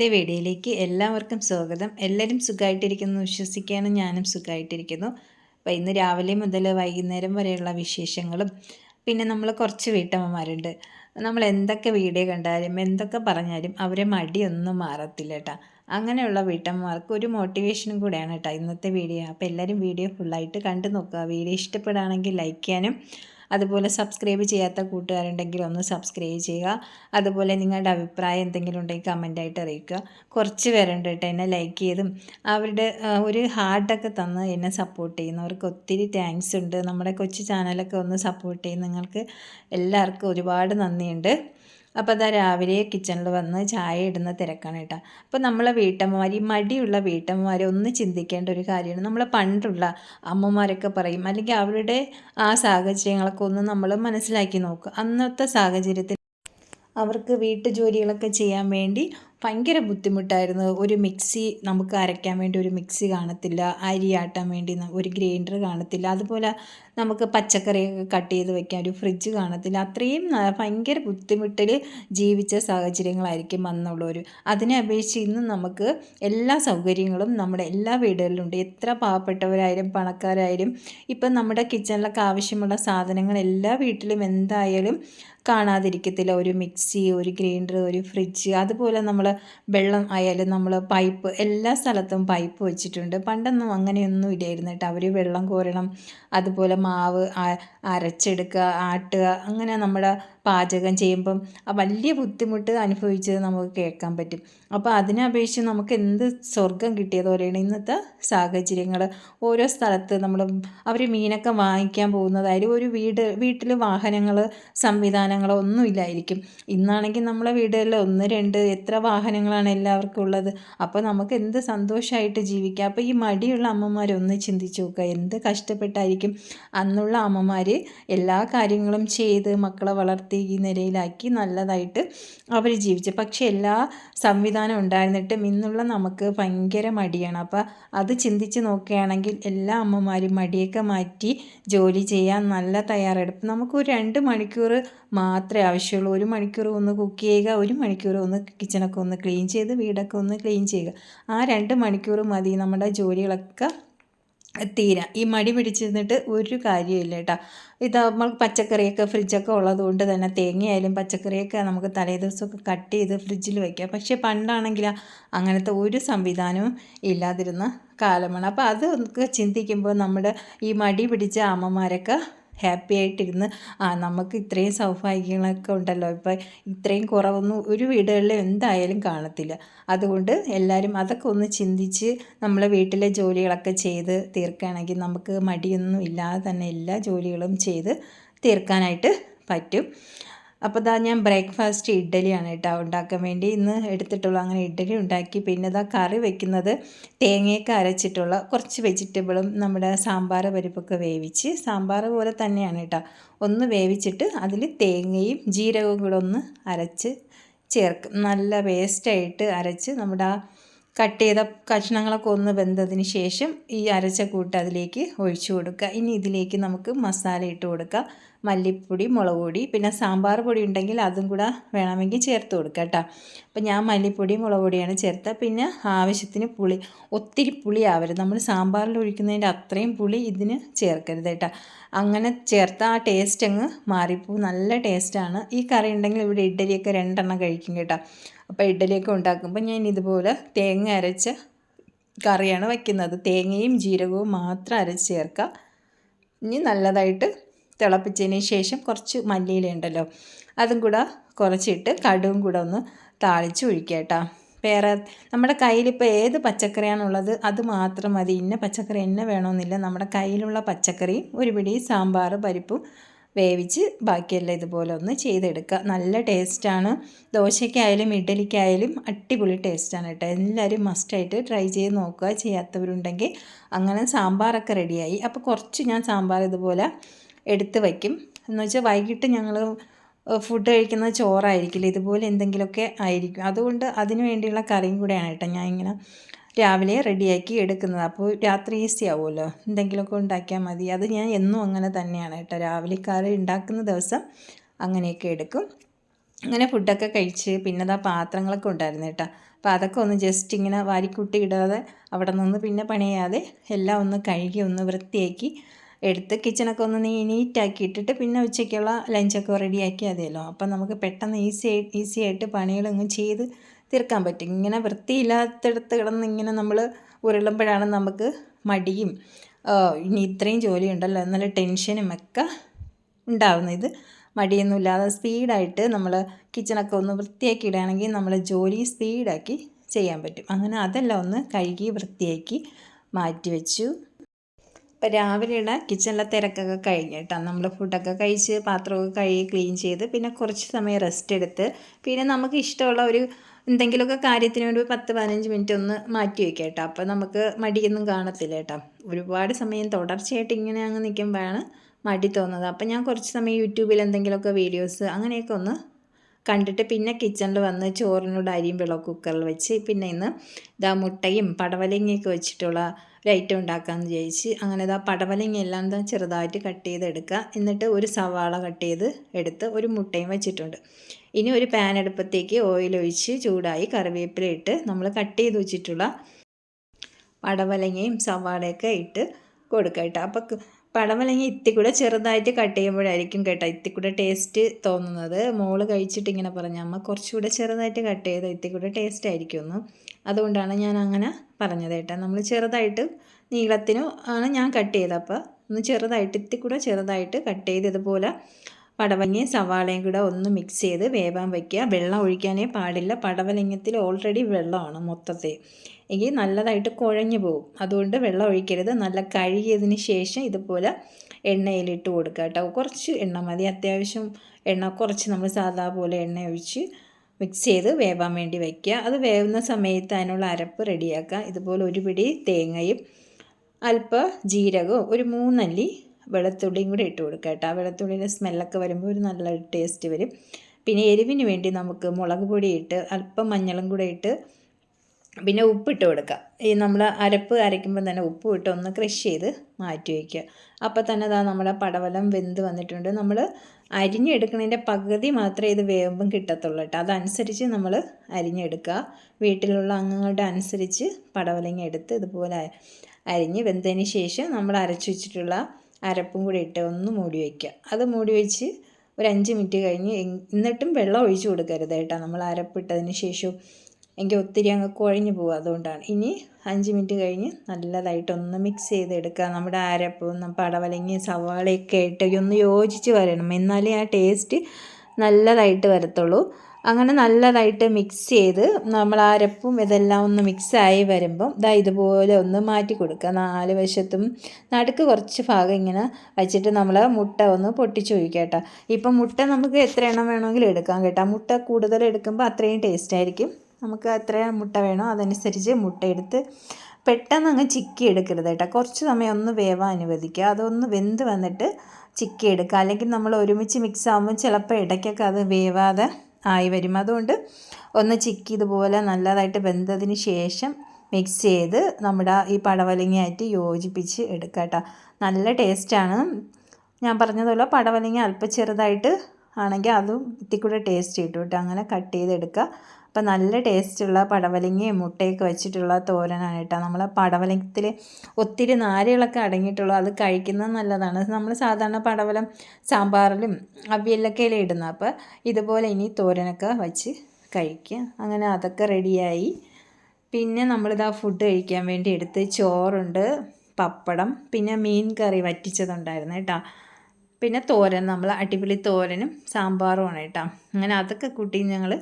ഇന്നത്തെ വീഡിയോയിലേക്ക് എല്ലാവർക്കും സ്വാഗതം. എല്ലാവരും സുഖമായിട്ടിരിക്കുന്നു വിശ്വസിക്കാനും ഞാനും സുഖമായിട്ടിരിക്കുന്നു അപ്പോൾ ഇന്ന് രാവിലെ മുതൽ വൈകുന്നേരം വരെയുള്ള വിശേഷങ്ങളും പിന്നെ നമ്മൾ കുറച്ച് വീട്ടമ്മമാരുണ്ട്. നമ്മൾ എന്തൊക്കെ വീഡിയോ കണ്ടാലും എന്തൊക്കെ പറഞ്ഞാലും അവരെ മടിയൊന്നും മാറത്തില്ല കേട്ടോ. അങ്ങനെയുള്ള വീട്ടമ്മമാർക്ക് ഒരു മോട്ടിവേഷനും കൂടെയാണ് കേട്ടോ ഇന്നത്തെ വീഡിയോ. അപ്പോൾ എല്ലാവരും വീഡിയോ ഫുള്ളായിട്ട് കണ്ടു നോക്കുക. വീഡിയോ ഇഷ്ടപ്പെടുകയാണെങ്കിൽ ലൈക്ക് ചെയ്യാനും അതുപോലെ സബ്സ്ക്രൈബ് ചെയ്യാത്ത കൂട്ടുകാരുണ്ടെങ്കിൽ ഒന്ന് സബ്സ്ക്രൈബ് ചെയ്യുക. അതുപോലെ നിങ്ങളുടെ അഭിപ്രായം എന്തെങ്കിലും ഉണ്ടെങ്കിൽ കമന്റായിട്ട് അറിയിക്കുക. കുറച്ച് പേരുണ്ട് കേട്ടോ എന്നെ ലൈക്ക് ചെയ്തും. അവരുടെ ഒരു ഹാർട്ടൊക്കെ തന്ന് എന്നെ സപ്പോർട്ട് ചെയ്യുന്നവർക്ക് ഒത്തിരി താങ്ക്സ് ഉണ്ട്. നമ്മുടെ കൊച്ചു ചാനലൊക്കെ ഒന്ന് സപ്പോർട്ട് ചെയ്യുന്ന. നിങ്ങൾക്ക് എല്ലാവർക്കും ഒരുപാട് നന്ദിയുണ്ട്. അപ്പോൾ അതാ രാവിലെ കിച്ചണിൽ വന്ന് ചായ ഇടുന്ന തിരക്കാണ് കേട്ടോ. അപ്പോൾ നമ്മളെ വീട്ടമ്മമാർ ഈ മടിയുള്ള വീട്ടമ്മമാരെ ഒന്ന് ചിന്തിക്കേണ്ട ഒരു കാര്യമാണ്. നമ്മളെ പണ്ടുള്ള അമ്മമാരൊക്കെ പറയും അല്ലെങ്കിൽ അവരുടെ ആ സാഹചര്യങ്ങളൊക്കെ ഒന്ന് നമ്മൾ മനസ്സിലാക്കി നോക്കുക അന്നത്തെ സാഹചര്യത്തിൽ അവർക്ക് വീട്ടുജോലികളൊക്കെ ചെയ്യാൻ വേണ്ടി ഭയങ്കര ബുദ്ധിമുട്ടായിരുന്നു. ഒരു മിക്സി നമുക്ക് അരയ്ക്കാൻ വേണ്ടി ഒരു മിക്സി കാണത്തില്ല അരി ആട്ടാൻ വേണ്ടി ഒരു ഗ്രൈൻഡർ കാണത്തില്ല അതുപോലെ നമുക്ക് പച്ചക്കറിയൊക്കെ കട്ട് ചെയ്ത് വെക്കാൻ ഒരു ഫ്രിഡ്ജ് കാണത്തില്ല. അത്രയും ഭയങ്കര ബുദ്ധിമുട്ടിൽ ജീവിച്ച സാഹചര്യങ്ങളായിരിക്കും അന്നുള്ളവർ അതിനെ അപേക്ഷിച്ച് ഇന്ന് നമുക്ക് എല്ലാ സൗകര്യങ്ങളും നമ്മുടെ എല്ലാ വീടുകളിലുണ്ട്. എത്ര പാവപ്പെട്ടവരായാലും പണക്കാരായാലും ഇപ്പം നമ്മുടെ കിച്ചണിലൊക്കെ ആവശ്യമുള്ള സാധനങ്ങൾ എല്ലാ വീട്ടിലും എന്തായാലും കാണാതിരിക്കത്തില്ല. ഒരു മിക്സി ഒരു ഗ്രൈൻഡർ ഒരു ഫ്രിഡ്ജ് അതുപോലെ നമ്മൾ വെള്ളം ആയാലും നമ്മൾ പൈപ്പ് എല്ലാ സ്ഥലത്തും പൈപ്പ് വെച്ചിട്ടുണ്ട്. പണ്ടൊന്നും അങ്ങനെയൊന്നും ഇല്ലായിരുന്നു കേട്ടോ. അവർ വെള്ളം കോരണം അതുപോലെ മാവ് അരച്ചെടുക്കുക ആട്ടുക അങ്ങനെ നമ്മുടെ പാചകം ചെയ്യുമ്പം ആ വലിയ ബുദ്ധിമുട്ട് അനുഭവിച്ചത് നമുക്ക് കേൾക്കാൻ പറ്റും. അപ്പോൾ അതിനപേക്ഷിച്ച് നമുക്ക് എന്ത് സ്വർഗം കിട്ടിയത് പോലെയാണ് ഇന്നത്തെ സാഹചര്യങ്ങൾ. ഓരോ സ്ഥലത്ത് നമ്മൾ അവർ മീനൊക്കെ വാങ്ങിക്കാൻ പോകുന്നതായാലും ഒരു വീട് വീട്ടിൽ വാഹനങ്ങൾ സംവിധാനങ്ങളോ ഒന്നും ഇല്ലായിരിക്കും. ഇന്നാണെങ്കിൽ നമ്മളെ വീടുകളിൽ ഒന്ന് രണ്ട് എത്ര വാഹനങ്ങളാണ് എല്ലാവർക്കും ഉള്ളത്. അപ്പോൾ നമുക്ക് എന്ത് സന്തോഷമായിട്ട് ജീവിക്കാം. അപ്പോൾ ഈ മടിയുള്ള അമ്മമാരൊന്ന് ചിന്തിച്ച് നോക്കുക. എന്ത് കഷ്ടപ്പെട്ടായിരിക്കും അന്നുള്ള അമ്മമാർ എല്ലാ കാര്യങ്ങളും ചെയ്ത് മക്കളെ വളർത്തി ഈ നിലയിലാക്കി നല്ലതായിട്ട് അവർ ജീവിച്ചു. പക്ഷേ എല്ലാ സംവിധാനം ഉണ്ടായിരുന്നിട്ടും ഇന്നുള്ള നമുക്ക് ഭയങ്കര മടിയാണ്. അപ്പോൾ അത് ചിന്തിച്ച് നോക്കുകയാണെങ്കിൽ എല്ലാ അമ്മമാരും മടിയൊക്കെ മാറ്റി ജോലി ചെയ്യാൻ നല്ല തയ്യാറെടുപ്പ്. നമുക്ക് ഒരു രണ്ട് മണിക്കൂർ മാത്രമേ ആവശ്യമുള്ളൂ. ഒരു മണിക്കൂർ ഒന്ന് കുക്ക് ചെയ്യുക ഒരു മണിക്കൂർ ഒന്ന് കിച്ചണൊക്കെ ഒന്ന് ക്ലീൻ ചെയ്ത് വീടൊക്കെ ഒന്ന് ക്ലീൻ ചെയ്യുക. ആ രണ്ട് മണിക്കൂർ മതി നമ്മുടെ ജോലികളൊക്കെ തീരാ. ഈ മടി പിടിച്ചിരുന്നിട്ട് ഒരു കാര്യമില്ല കേട്ടോ. ഇത് നമ്മൾ പച്ചക്കറിയൊക്കെ ഫ്രിഡ്ജൊക്കെ ഉള്ളതുകൊണ്ട് തന്നെ തേങ്ങയായാലും പച്ചക്കറിയൊക്കെ നമുക്ക് തലേ ദിവസമൊക്കെ കട്ട് ചെയ്ത് ഫ്രിഡ്ജിൽ വയ്ക്കാം പക്ഷേ പണ്ടാണെങ്കിൽ അങ്ങനത്തെ ഒരു സംവിധാനവും ഇല്ലാതിരുന്ന കാലമാണ്. അപ്പോൾ അതൊക്കെ ചിന്തിക്കുമ്പോൾ നമ്മുടെ ഈ മടി പിടിച്ച അമ്മമാരൊക്കെ ഹാപ്പി ആയിട്ടിരുന്ന് ആ നമുക്ക് ഇത്രയും സൗഭാഗ്യങ്ങളൊക്കെ ഉണ്ടല്ലോ. ഇപ്പം ഇത്രയും കുറവൊന്നും ഒരു വീടുകളിൽ എന്തായാലും കാണത്തില്ല. അതുകൊണ്ട് എല്ലാവരും അതൊക്കെ ഒന്ന് ചിന്തിച്ച് നമ്മളെ വീട്ടിലെ ജോലികളൊക്കെ ചെയ്ത് തീർക്കുകയാണെങ്കിൽ നമുക്ക് മടിയൊന്നും ഇല്ലാതെ തന്നെ എല്ലാ ജോലികളും ചെയ്ത് തീർക്കാനായിട്ട് പറ്റും. അപ്പോൾ ഇതാ ഞാൻ ബ്രേക്ക്ഫാസ്റ്റ് ഇഡ്ഡലിയാണ് കേട്ടോ ഉണ്ടാക്കാൻ വേണ്ടി. ഇന്ന് എടുത്തിട്ടുള്ളൂ അങ്ങനെ ഇഡ്ഡലി ഉണ്ടാക്കി. പിന്നെ ഇതാ കറി വെക്കുന്നത് തേങ്ങയൊക്കെ അരച്ചിട്ടുള്ള കുറച്ച് വെജിറ്റബിളും നമ്മുടെ സാമ്പാർ പരിപ്പൊക്കെ വേവിച്ച് സാമ്പാർ പോലെ തന്നെയാണ് കേട്ടോ. ഒന്ന് വേവിച്ചിട്ട് അതിൽ തേങ്ങയും ജീരകവും കൂടെ ഒന്ന് അരച്ച് ചേർക്കും. നല്ല വേസ്റ്റായിട്ട് അരച്ച് നമ്മുടെ ആ കട്ട് ചെയ്ത കഷ്ണങ്ങളൊക്കെ ഒന്ന് വെന്തതിന് ശേഷം ഈ അരച്ച കൂട്ട് അതിലേക്ക് ഒഴിച്ചു കൊടുക്കുക. ഇനി ഇതിലേക്ക് നമുക്ക് മസാല ഇട്ട് കൊടുക്കുക മല്ലിപ്പൊടി മുളക് പൊടി പിന്നെ സാമ്പാർ പൊടി ഉണ്ടെങ്കിൽ അതും കൂടെ വേണമെങ്കിൽ ചേർത്ത് കൊടുക്കുക കേട്ടോ. അപ്പം ഞാൻ മല്ലിപ്പൊടി മുളക് പൊടിയാണ് ചേർത്തത്. പിന്നെ ആവശ്യത്തിന് പുളി ഒത്തിരി പുളി ആവരുത്. നമ്മൾ സാമ്പാറിൽ ഒഴിക്കുന്നതിന്റെ അത്രയും പുളി ഇതിന് ചേർക്കരുത് കേട്ടോ. അങ്ങനെ ചേർത്ത ആ ടേസ്റ്റ് അങ്ങ് മാറിപ്പോവും. നല്ല ടേസ്റ്റാണ് ഈ കറി ഉണ്ടെങ്കിൽ ഇവിടെ ഇഡ്ഡലിയൊക്കെ രണ്ടെണ്ണം കഴിക്കും കേട്ടോ. അപ്പോൾ ഇഡ്ഡലിയൊക്കെ ഉണ്ടാക്കുമ്പോൾ ഞാൻ ഇതുപോലെ തേങ്ങ അരച്ച കറിയാണ് വയ്ക്കുന്നത്. തേങ്ങയും ജീരകവും മാത്രം അരച്ച് ചേർക്കുക. ഇനി നല്ലതായിട്ട് തിളപ്പിച്ചതിന് ശേഷം കുറച്ച് മല്ലിയില ഉണ്ടല്ലോ അതും കൂടെ കുറച്ചിട്ട് കടുവും കൂടെ ഒന്ന് താളിച്ച് ഒഴിക്കുക കേട്ടോ. വേറെ നമ്മുടെ കയ്യിലിപ്പോൾ ഏത് പച്ചക്കറിയാണുള്ളത് അത് മാത്രം മതി. ഇന്ന പച്ചക്കറി എന്നെ വേണമെന്നില്ല. നമ്മുടെ കയ്യിലുള്ള പച്ചക്കറി ഒരു പിടി സാമ്പാർ പരിപ്പും വേവിച്ച് ബാക്കിയെല്ലാം ഇതുപോലെ ഒന്ന് ചെയ്തെടുക്കുക. നല്ല ടേസ്റ്റാണ്. ദോശയ്ക്കായാലും ഇഡ്ഡലിക്കായാലും അടിപൊളി ടേസ്റ്റാണ് കേട്ടോ. എല്ലാവരും മസ്റ്റായിട്ട് ട്രൈ ചെയ്ത് നോക്കുക. ചെയ്യാത്തവരുണ്ടെങ്കിൽ അങ്ങനെ സാമ്പാറൊക്കെ റെഡിയായി അപ്പോൾ കുറച്ച് ഞാൻ സാമ്പാർ ഇതുപോലെ എടുത്ത് വയ്ക്കും. എന്ന് വെച്ചാൽ വൈകിട്ട് ഞങ്ങൾ ഫുഡ് കഴിക്കുന്നത് ചോറായിരിക്കില്ല? ഇതുപോലെ എന്തെങ്കിലുമൊക്കെ ആയിരിക്കും. അതുകൊണ്ട് അതിന് വേണ്ടിയുള്ള കറിയും കൂടെയാണ് കേട്ടോ ഞാൻ ഇങ്ങനെ രാവിലെ റെഡിയാക്കി എടുക്കുന്നത്. അപ്പോൾ രാത്രി ഈസി ആവുമല്ലോ? എന്തെങ്കിലുമൊക്കെ ഉണ്ടാക്കിയാൽ മതി. അത് ഞാൻ എന്നും അങ്ങനെ തന്നെയാണ് കേട്ടോ. രാവിലെ കറി ഉണ്ടാക്കുന്ന ദിവസം അങ്ങനെയൊക്കെ എടുക്കും. അങ്ങനെ ഫുഡൊക്കെ കഴിച്ച് പിന്നെ അതാ പാത്രങ്ങളൊക്കെ ഉണ്ടായിരുന്നു കേട്ടോ. അപ്പോൾ അതൊക്കെ ഒന്ന് ജസ്റ്റ് ഇങ്ങനെ വാരിക്കൂട്ടി ഇടാതെ അവിടെ നിന്ന് പിന്നെ പണിയാതെ എല്ലാം ഒന്ന് കഴുകി ഒന്ന് വൃത്തിയാക്കി എടുത്ത് കിച്ചണൊക്കെ ഒന്ന് നീറ്റാക്കി ഇട്ടിട്ട് പിന്നെ ഉച്ചയ്ക്കുള്ള ലഞ്ചൊക്കെ റെഡിയാക്കി മതിയല്ലോ അപ്പം നമുക്ക് പെട്ടെന്ന് ഈസി ആയി ഈസി ആയിട്ട് പണികളൊന്നും ചെയ്ത് തീർക്കാൻ പറ്റും. ഇങ്ങനെ വൃത്തിയില്ലാത്തടത്ത് കിടന്ന് ഇങ്ങനെ നമ്മൾ ഉരുളുമ്പോഴാണ് നമുക്ക് മടിയും. ഇനി ഇത്രയും ജോലി ഉണ്ടല്ലോ എന്നുള്ള ടെൻഷനും ഒക്കെ ഉണ്ടാവുന്നത് ഇത്. മടിയൊന്നുമില്ലാതെ സ്പീഡായിട്ട് നമ്മൾ കിച്ചണൊക്കെ ഒന്ന് വൃത്തിയാക്കി ഇടുകയാണെങ്കിൽ നമ്മൾ ജോലി സ്പീഡാക്കി ചെയ്യാൻ പറ്റും. അങ്ങനെ അതെല്ലാം ഒന്ന് കഴുകി വൃത്തിയാക്കി മാറ്റി വെച്ചു ഇപ്പം രാവിലെയാണ് കിച്ചണിലെ തിരക്കൊക്കെ കഴിഞ്ഞ് കേട്ടോ. നമ്മൾ ഫുഡൊക്കെ കഴിച്ച് പാത്രമൊക്കെ കഴുകി ക്ലീൻ ചെയ്ത് പിന്നെ കുറച്ച് സമയം റെസ്റ്റ് എടുത്ത് പിന്നെ നമുക്ക് ഇഷ്ടമുള്ള ഒരു എന്തെങ്കിലുമൊക്കെ കാര്യത്തിന് വേണ്ടി പത്ത് പതിനഞ്ച് മിനിറ്റ് ഒന്ന് മാറ്റി വയ്ക്കാം കേട്ടോ. അപ്പോൾ നമുക്ക് മടിയൊന്നും കാണത്തില്ല കേട്ടോ. ഒരുപാട് സമയം തുടർച്ചയായിട്ട് ഇങ്ങനെ അങ്ങ് നിൽക്കുമ്പോഴാണ് മടി തോന്നുന്നത്. അപ്പം ഞാൻ കുറച്ച് സമയം യൂട്യൂബിൽ എന്തെങ്കിലുമൊക്കെ വീഡിയോസ് അങ്ങനെയൊക്കെ ഒന്ന് കണ്ടിട്ട് പിന്നെ കിച്ചണിൽ വന്ന് ചോറിനോട് അരിയും വെള്ളം കുക്കറിൽ വെച്ച് പിന്നെ ഇന്ന് ഇതാ മുട്ടയും പടവലങ്ങയൊക്കെ വെച്ചിട്ടുള്ള ഒരു ഐറ്റം ഉണ്ടാക്കാമെന്ന് വിചാരിച്ച് അങ്ങനെ ഇതാ പടവലങ്ങ എല്ലാം എന്താ ചെറുതായിട്ട് കട്ട് ചെയ്ത് എടുക്കുക എന്നിട്ട് ഒരു സവാള കട്ട് ചെയ്ത് എടുത്ത് ഒരു മുട്ടയും വെച്ചിട്ടുണ്ട്. ഇനി ഒരു പാൻ അടുപ്പത്തേക്ക് ഓയിൽ ഒഴിച്ച് ചൂടായി കറിവേപ്പില ഇട്ട് നമ്മൾ കട്ട് ചെയ്ത് വെച്ചിട്ടുള്ള പടവലങ്ങയും സവാളയൊക്കെ ഇട്ട് കൊടുക്കുക കേട്ടോ. അപ്പോൾ പടവലങ്ങ ഇത്തിക്കൂടെ ചെറുതായിട്ട് കട്ട് ചെയ്യുമ്പോഴായിരിക്കും കേട്ടോ ഇത്തിക്കൂടെ ടേസ്റ്റ് തോന്നുന്നത്. മോൾ കഴിച്ചിട്ട് ഇങ്ങനെ പറഞ്ഞു അമ്മ കുറച്ചുകൂടെ ചെറുതായിട്ട് കട്ട് ചെയ്ത ഇത്തിക്കൂടെ ടേസ്റ്റ് ആയിരിക്കുമെന്ന്. അതുകൊണ്ടാണ് ഞാൻ അങ്ങനെ പറഞ്ഞത് കേട്ടോ. നമ്മൾ ചെറുതായിട്ട് നീളത്തിനും ആണ് ഞാൻ കട്ട് ചെയ്തത്. അപ്പോൾ ഒന്ന് ചെറുതായിട്ട് ഇത്തിക്കൂടെ ചെറുതായിട്ട് കട്ട് ചെയ്ത് ഇതുപോലെ പടവലങ്ങയും സവാളയും കൂടെ ഒന്ന് മിക്സ് ചെയ്ത് വേവാൻ വയ്ക്കുക വെള്ളം ഒഴിക്കാനേ പാടില്ല. പടവലങ്ങത്തിൽ ഓൾറെഡി വെള്ളമാണ് മൊത്തത്തിൽ. എങ്കിൽ നല്ലതായിട്ട് കുഴഞ്ഞു പോകും. അതുകൊണ്ട് വെള്ളം ഒഴിക്കരുത്. നല്ല കഴുകിയതിന് ശേഷം ഇതുപോലെ എണ്ണയിലിട്ട് കൊടുക്കുക കേട്ടോ. കുറച്ച് എണ്ണ മതി. അത്യാവശ്യം എണ്ണ കുറച്ച് നമ്മൾ സാധാ പോലെ എണ്ണ ഒഴിച്ച് മിക്സ് ചെയ്ത് വേവാൻ വേണ്ടി വയ്ക്കുക അത് വേവുന്ന സമയത്ത് അതിനുള്ള അരപ്പ് റെഡിയാക്കുക ഇതുപോലെ ഒരു പിടി തേങ്ങയും അല്പ ജീരകവും ഒരു മൂന്നല്ലി വെളുത്തുള്ളിയും കൂടി ഇട്ട് കൊടുക്കുക കേട്ടോ. ആ വെളുത്തുള്ളിയുടെ സ്മെല്ലൊക്കെ വരുമ്പോൾ ഒരു നല്ല ടേസ്റ്റ് വരും. പിന്നെ എരിവിന് വേണ്ടി നമുക്ക് മുളക് ഇട്ട് അല്പം മഞ്ഞളും കൂടെ ഇട്ട് പിന്നെ ഉപ്പിട്ട് കൊടുക്കുക. ഈ നമ്മൾ അരപ്പ് അരയ്ക്കുമ്പോൾ തന്നെ ഉപ്പ് ഇട്ട് ഒന്ന് ക്രഷ് ചെയ്ത് മാറ്റി വയ്ക്കുക. അപ്പോൾ തന്നെ അതാ നമ്മുടെ പടവലം വെന്ത് വന്നിട്ടുണ്ട്. നമ്മൾ അരിഞ്ഞെടുക്കുന്നതിന്റെ പകുതി മാത്രമേ ഇത് വേവുമ്പം കിട്ടത്തുള്ളൂ കേട്ടോ. അതനുസരിച്ച് നമ്മൾ അരിഞ്ഞെടുക്കുക. വീട്ടിലുള്ള അംഗങ്ങളുടെ അനുസരിച്ച് പടവലങ്ങ എടുത്ത് ഇതുപോലെ അരിഞ്ഞ് വെന്തതിന് ശേഷം നമ്മൾ അരച്ചു വെച്ചിട്ടുള്ള അരപ്പും കൂടി ഇട്ട് ഒന്ന് മൂടി വയ്ക്കുക. അത് മൂടി വെച്ച് ഒരു അഞ്ച് മിനിറ്റ് കഴിഞ്ഞ് എന്നിട്ടും വെള്ളം ഒഴിച്ചു കൊടുക്കരുത് കേട്ടോ. നമ്മൾ അരപ്പിട്ടതിന് ശേഷം എങ്കിൽ ഒത്തിരി അങ്ങ് കുഴഞ്ഞു പോകും അതുകൊണ്ടാണ്. ഇനി അഞ്ച് മിനിറ്റ് കഴിഞ്ഞ് നല്ലതായിട്ടൊന്ന് മിക്സ് ചെയ്തെടുക്കുക. നമ്മുടെ അരപ്പും പടവലങ്ങി സവാളയൊക്കെ ഇട്ട് ഒന്ന് യോജിച്ച് വരണം. എന്നാലേ ആ ടേസ്റ്റ് നല്ലതായിട്ട് വരത്തുള്ളൂ. അങ്ങനെ നല്ലതായിട്ട് മിക്സ് ചെയ്ത് നമ്മൾ അരപ്പും ഇതെല്ലാം ഒന്ന് മിക്സായി വരുമ്പം ഇതാ ഇതുപോലെ ഒന്ന് മാറ്റി കൊടുക്കുക. നാല് വശത്തും നടുക്ക് കുറച്ച് ഭാഗം ഇങ്ങനെ വെച്ചിട്ട് നമ്മൾ മുട്ട ഒന്ന് പൊട്ടിച്ചു ഒഴിക്കുക കേട്ടോ. ഇപ്പം മുട്ട നമുക്ക് എത്ര എണ്ണം വേണമെങ്കിലും എടുക്കാം കേട്ടോ. മുട്ട കൂടുതൽ എടുക്കുമ്പോൾ അത്രയും ടേസ്റ്റ് ആയിരിക്കും. നമുക്ക് എത്ര മുട്ട വേണോ അതനുസരിച്ച് മുട്ട എടുത്ത് പെട്ടെന്ന് അങ്ങ് ചിക്കി എടുക്കരുത് കേട്ടോ. കുറച്ച് സമയം ഒന്ന് വേവാൻ അനുവദിക്കുക. അതൊന്ന് വെന്ത് വന്നിട്ട് ചിക്കി എടുക്കുക. അല്ലെങ്കിൽ നമ്മൾ ഒരുമിച്ച് മിക്സ് ആകുമ്പോൾ ചിലപ്പോൾ ഇടയ്ക്കൊക്കെ അത് വേവാതെ ആയി വരും. അതുകൊണ്ട് ഒന്ന് ചിക്കി ഇതുപോലെ നല്ലതായിട്ട് വെന്തതിന് ശേഷം മിക്സ് ചെയ്ത് നമ്മുടെ ഈ പടവലങ്ങയായിട്ട് യോജിപ്പിച്ച് എടുക്കുക കേട്ടോ. നല്ല ടേസ്റ്റാണ് ഞാൻ പറഞ്ഞതുപോലെ പടവലങ്ങ അല്പം ചെറുതായിട്ട് ആണെങ്കിൽ അതും ഇത്തിക്കൂടെ ടേസ്റ്റ് കിട്ടും കേട്ടോ. അങ്ങനെ കട്ട് ചെയ്തെടുക്കുക. അപ്പം നല്ല ടേസ്റ്റുള്ള പടവലങ്ങയും മുട്ടയൊക്കെ വെച്ചിട്ടുള്ള തോരനാണ് കേട്ടോ. നമ്മൾ പടവലത്തിൽ ഒത്തിരി നാരുകളൊക്കെ അടങ്ങിയിട്ടുള്ളൂ അത് കഴിക്കുന്നത് നല്ലതാണ്. നമ്മൾ സാധാരണ പടവലം സാമ്പാറിലും അവിയലൊക്കെ ഇടുന്നത്. അപ്പോൾ ഇതുപോലെ ഇനി തോരനൊക്കെ വെച്ച് കഴിക്കുക. അങ്ങനെ അതൊക്കെ റെഡിയായി. പിന്നെ നമ്മളിതാ ഫുഡ് കഴിക്കാൻ വേണ്ടി എടുത്ത് ചോറുണ്ട് പപ്പടം പിന്നെ മീൻ കറി വറ്റിച്ചതുണ്ടായിരുന്നു കേട്ടോ. പിന്നെ തോരൻ നമ്മൾ അടിപൊളി തോരനും സാമ്പാറുമാണ് കേട്ടോ. അങ്ങനെ അതൊക്കെ കൂട്ടി ഞങ്ങൾ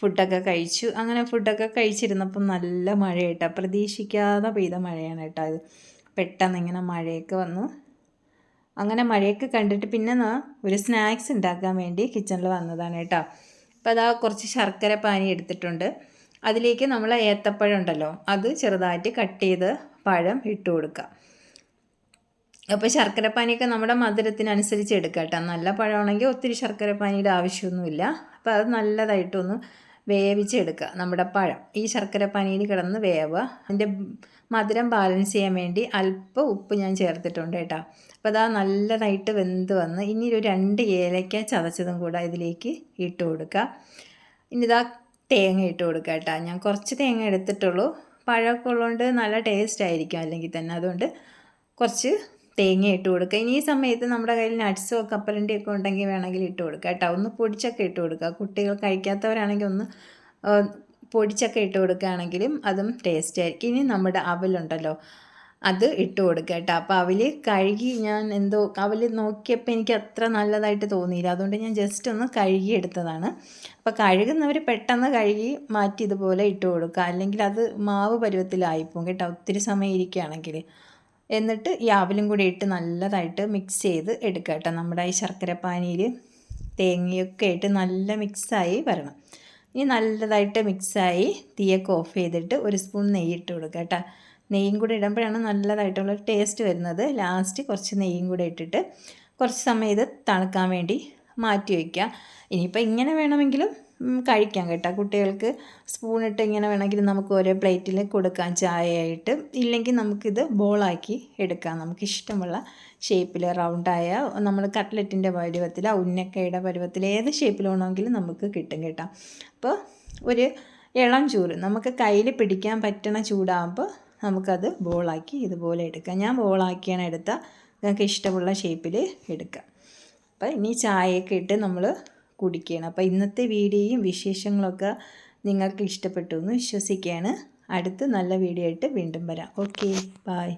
ഫുഡൊക്കെ കഴിച്ചു. അങ്ങനെ ഫുഡൊക്കെ കഴിച്ചിരുന്നപ്പം നല്ല മഴ കേട്ടോ പ്രതീക്ഷിക്കാതെ പെയ്ത മഴയാണ് കേട്ടോ അത്. പെട്ടെന്ന് ഇങ്ങനെ മഴയൊക്കെ വന്നു. അങ്ങനെ മഴയൊക്കെ കണ്ടിട്ട് പിന്നെ ഒരു സ്നാക്സ് ഉണ്ടാക്കാൻ വേണ്ടി കിച്ചണിൽ വന്നതാണ് കേട്ടോ. അപ്പോൾ അതാ കുറച്ച് ശർക്കര പാനി എടുത്തിട്ടുണ്ട്. അതിലേക്ക് നമ്മൾ ഏത്തപ്പഴം ഉണ്ടല്ലോ അത് ചെറുതായിട്ട് കട്ട് ചെയ്ത് പഴം ഇട്ട് കൊടുക്കുക അപ്പോൾ ശർക്കരപ്പാനിയൊക്കെ നമ്മുടെ മധുരത്തിനനുസരിച്ച് എടുക്കാം കേട്ടോ. നല്ല പഴമാണെങ്കിൽ ഒത്തിരി ശർക്കരപ്പാനിയുടെ ആവശ്യമൊന്നുമില്ല. അപ്പോൾ അത് നല്ലതായിട്ടൊന്ന് വേവിച്ചെടുക്കുക. നമ്മുടെ പഴം. ഈ ശർക്കര പനിയിൽ കിടന്ന് വേവുക. അതിന്റെ മധുരം ബാലൻസ് ചെയ്യാൻ വേണ്ടി അല്പം ഉപ്പ് ഞാൻ ചേർത്തിട്ടുണ്ട് കേട്ടോ. അപ്പോൾ അതാ നല്ലതായിട്ട് വെന്ത് വന്ന് ഇനി ഒരു രണ്ട് ഏലക്ക ചതച്ചതും കൂടെ ഇതിലേക്ക് ഇട്ട് കൊടുക്കുക. ഇനി ഇതാ തേങ്ങ ഇട്ട് കൊടുക്കുക കേട്ടോ. ഞാൻ കുറച്ച് തേങ്ങ എടുത്തിട്ടുള്ളൂ. പഴമൊക്കെ ഉള്ളതുകൊണ്ട് നല്ല ടേസ്റ്റ് ആയിരിക്കും അല്ലെങ്കിൽ തന്നെ. അതുകൊണ്ട് കുറച്ച് തേങ്ങ ഇട്ട് കൊടുക്കുക. ഇനി ഈ സമയത്ത് നമ്മുടെ കയ്യിൽ നട്ട്സോ കപ്പലണ്ടിയൊക്കെ ഉണ്ടെങ്കിൽ വേണമെങ്കിൽ ഇട്ട് കൊടുക്കുക കേട്ടോ. ഒന്ന് പൊടിച്ചൊക്കെ ഇട്ട് കൊടുക്കുക. കുട്ടികൾ കഴിക്കാത്തവരാണെങ്കിൽ ഒന്ന് പൊടിച്ചൊക്കെ ഇട്ട് കൊടുക്കുകയാണെങ്കിലും അതും ടേസ്റ്റ് ആയിരിക്കും. ഇനി നമ്മുടെ അവലുണ്ടല്ലോ അത് ഇട്ട് കൊടുക്കുക കേട്ടോ. അപ്പോൾ അവൽ കഴുകി ഞാൻ എന്തോ അവൽ നോക്കിയപ്പോൾ എനിക്ക് അത്ര നല്ലതായിട്ട് തോന്നിയില്ല. അതുകൊണ്ട് ഞാൻ ജസ്റ്റ് ഒന്ന് കഴുകി എടുത്തതാണ്. അപ്പോൾ കഴുകുന്നവർ പെട്ടെന്ന് കഴുകി മാറ്റി ഇതുപോലെ ഇട്ട് കൊടുക്കുക. അല്ലെങ്കിൽ അത് മാവ് പരുവത്തിലായിപ്പോകും കേട്ടോ. ഒത്തിരി സമയം ഇരിക്കുകയാണെങ്കിൽ. എന്നിട്ട് ഈ ആവിലും കൂടി ഇട്ട് നല്ലതായിട്ട് മിക്സ് ചെയ്ത് എടുക്കുക കേട്ടോ. നമ്മുടെ ഈ ശർക്കര പാനിയിൽ തേങ്ങയൊക്കെ ഇട്ട് നല്ല മിക്സായി വരണം. ഇനി നല്ലതായിട്ട് മിക്സായി തീയൊക്കെ ഓഫ് ചെയ്തിട്ട് ഒരു സ്പൂൺ നെയ്യ് ഇട്ട് കൊടുക്കുക കേട്ടോ. നെയ്യും കൂടി ഇടുമ്പോഴാണ് നല്ലതായിട്ടുള്ള ടേസ്റ്റ് വരുന്നത്. ലാസ്റ്റ് കുറച്ച് നെയ്യും കൂടി ഇട്ടിട്ട് കുറച്ച് സമയം ഇത് തണുക്കാൻ വേണ്ടി മാറ്റി വയ്ക്കുക. ഇനിയിപ്പോൾ ഇങ്ങനെ വേണമെങ്കിലും കഴിക്കാം കേട്ടോ. കുട്ടികൾക്ക് സ്പൂണിട്ട് ഇങ്ങനെ വേണമെങ്കിൽ നമുക്ക് ഓരോ പ്ലേറ്റിൽ കൊടുക്കാം ചായയായിട്ട്. ഇല്ലെങ്കിൽ നമുക്കിത് ബോളാക്കി എടുക്കാം. നമുക്ക് ഇഷ്ടമുള്ള ഷേപ്പിൽ റൗണ്ടായ നമ്മൾ കട്ട്ലറ്റിന്റെ പരുവത്തിൽ ഉന്നക്കയുടെ പരുവത്തിൽ ഏത് ഷേപ്പിൽ വേണമെങ്കിലും നമുക്ക് കിട്ടും കേട്ടോ. അപ്പോൾ ഒരു ഇളം ചൂറ് നമുക്ക് കയ്യിൽ പിടിക്കാൻ പറ്റണ ചൂടാകുമ്പോൾ നമുക്കത് ബോളാക്കി ഇതുപോലെ എടുക്കാം. ഞാൻ ബോളാക്കിയാണ് എടുത്താൽ നിങ്ങൾക്ക് ഇഷ്ടമുള്ള ഷേപ്പിൽ എടുക്കാം. അപ്പോൾ ഇനി ചായയൊക്കെ ഇട്ട് നമ്മൾ കുടിക്കുകയാണ്. അപ്പോൾ ഇന്നത്തെ വീഡിയോയും വിശേഷങ്ങളൊക്കെ നിങ്ങൾക്ക് ഇഷ്ടപ്പെട്ടു എന്ന് വിശ്വസിക്കുകയാണ്. അടുത്ത് നല്ല വീഡിയോ ആയിട്ട് വീണ്ടും വരാം. Okay bye